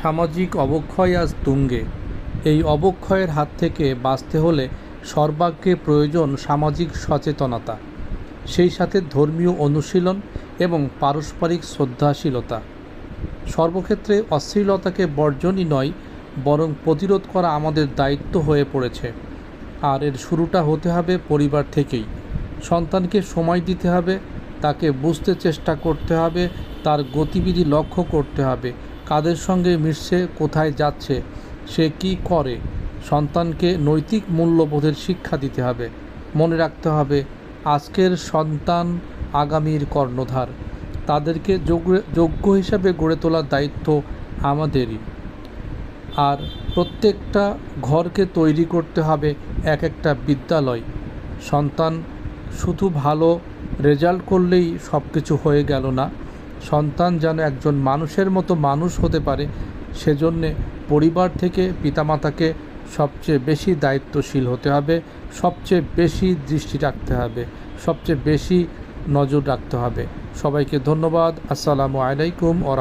সামাজিক অবক্ষয় আজ তুঙ্গে। এই অবক্ষয়ের হাত থেকে বাঁচতে হলে সর্বাগ্রে প্রয়োজন সামাজিক সচেতনতা, সেই সাথে ধর্মীয় অনুশীলন এবং পারস্পরিক শ্রদ্ধাশীলতা। সর্বক্ষেত্রে অশ্লীলতাকে বর্জনই নয়, বরং প্রতিরোধ করা আমাদের দায়িত্ব হয়ে পড়েছে। আর এর শুরুটা হতে হবে পরিবার থেকেই। সন্তানকে সময় দিতে হবে, তাকে বুঝতে চেষ্টা করতে হবে, তার গতিবিধি লক্ষ্য করতে হবে কাদের সঙ্গে মিশছে, কোথায় যাচ্ছে, সে কি করে? সন্তানকে নৈতিক মূল্যবোধের শিক্ষা দিতে হবে। মনে রাখতে হবে, আজকের সন্তান আগামীর কর্ণধার। তাদেরকে যোগ্য হিসাবে গড়ে তোলার দায়িত্ব আমাদেরই। আর প্রত্যেকটা ঘরকে তৈরি করতে হবে এক একটা বিদ্যালয়। সন্তান শুধু ভালো রেজাল্ট করলেই সব কিছু হয়ে গেল না। সন্তান যেন একজন মানুষের মতো মানুষ হতে পারে, সেজন্যে পরিবার থেকে পিতামাতাকে সবচেয়ে বেশি দায়িত্বশীল হতে হবে, সবচেয়ে বেশি দৃষ্টি রাখতে হবে, সবচেয়ে বেশি নজর রাখতে হবে। সবাইকে ধন্যবাদ। আসসালামু আলাইকুম ও